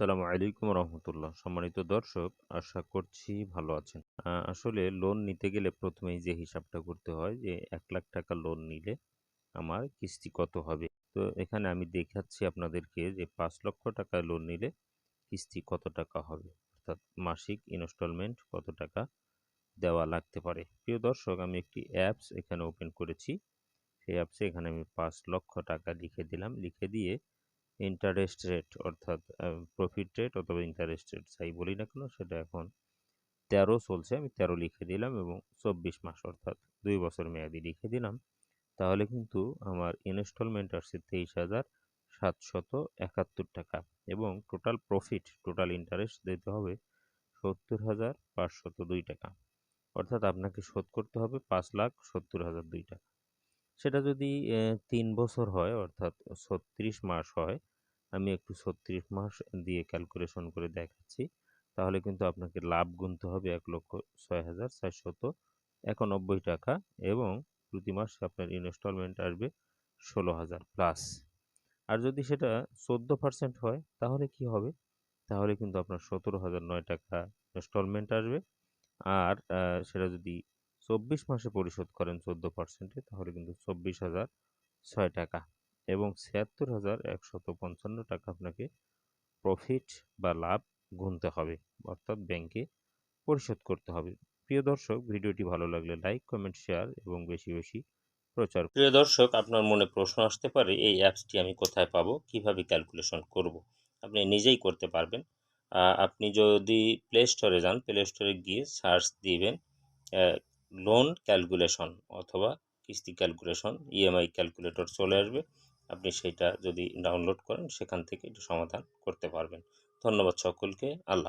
আসসালামু আলাইকুম রহমতুল্লাহ। সম্মানিত দর্শক, আশা করছি ভালো আছেন। আসলে লোন নিতে গেলে প্রথমেই যে হিসাবটা করতে হয় যে এক লাখ টাকা লোন নিলে আমার কিস্তি কত হবে? তো এখানে আমি দেখাচ্ছি আপনাদেরকে যে পাঁচ লক্ষ টাকা লোন নিলে কিস্তি কত টাকা হবে? অর্থাৎ মাসিক ইনস্টলমেন্ট কত টাকা দেওয়া লাগতে পারে? প্রিয় দর্শক, আমি একটি অ্যাপস এখানে ওপেন করেছি। সেই অ্যাপসে এখানে আমি পাঁচ লক্ষ টাকা লিখে দিলাম। লিখে দিয়ে ইন্টারেস্ট রেট অর্থাৎ প্রফিট রেট অথবা ইন্টারেস্ট রেট যাই বলি না কেন, সেটা এখন তেরো চলছে, আমি তেরো লিখে দিলাম এবং চব্বিশ মাস, অর্থাৎ দুই বছর মেয়াদি লিখে দিলাম। তাহলে কিন্তু আমার ইনস্টলমেন্ট আসছে তেইশ হাজার সাতশত একাত্তর টাকা এবং টোটাল প্রফিট টোটাল ইন্টারেস্ট দিতে হবে সত্তর হাজার পাঁচশত দুই টাকা। অর্থাৎ আপনাকে শোধ করতে হবে পাঁচ লাখ সত্তর হাজার দুই টাকা। সেটা যদি তিন বছর হয়, অর্থাৎ ছত্রিশ মাস হয়, আমি একটু ছত্রিশ মাস দিয়ে ক্যালকুলেশন করে দেখাচ্ছি, তাহলে কিন্তু আপনাকে লাভ গুনতে হবে এক লক্ষ ছয় হাজার চারশত একানব্বই টাকা এবং প্রতি মাসে আপনার ইনস্টলমেন্ট আসবে ষোলো হাজার প্লাস আর যদি সেটা চোদ্দ পার্সেন্ট হয়, তাহলে কি হবে? তাহলে কিন্তু আপনার সতেরো হাজার নয় টাকা ইনস্টলমেন্ট আসবে। আর সেটা যদি চব্বিশ মাসে পরিশোধ করেন চোদ্দ পার্সেন্টে তাহলে কিন্তু চব্বিশ হাজার ছয় টাকা এবং ছিয়াত্তর হাজার একশত পঞ্চান্ন টাকা আপনাকে প্রফিট বা লাভ গুনতে হবে। অর্থাৎ ব্যাংকে পরিশোধ করতে হবে। প্রিয় দর্শক, ভিডিওটি ভালো লাগলে লাইক কমেন্ট শেয়ার এবং বেশি বেশি প্রচার প্রিয় দর্শক, আপনার মনে প্রশ্ন আসতে পারে, এই অ্যাপসটি আমি কোথায় পাবো, কীভাবে ক্যালকুলেশন করব? আপনি নিজেই করতে পারবেন। আপনি যদি প্লে স্টোরে যান প্লে স্টোরে গিয়ে সার্চ দিবেন লোন ক্যালকুলেশন অথবা কিস্তি ক্যালকুলেশন ইএমআই ক্যালকুলেটর চলে আসবে। আপনি সেটা যদি ডাউনলোড করেন, সেখান থেকে এটি সমাধান করতে পারবেন। ধন্যবাদ সকলকে। আল্লাহ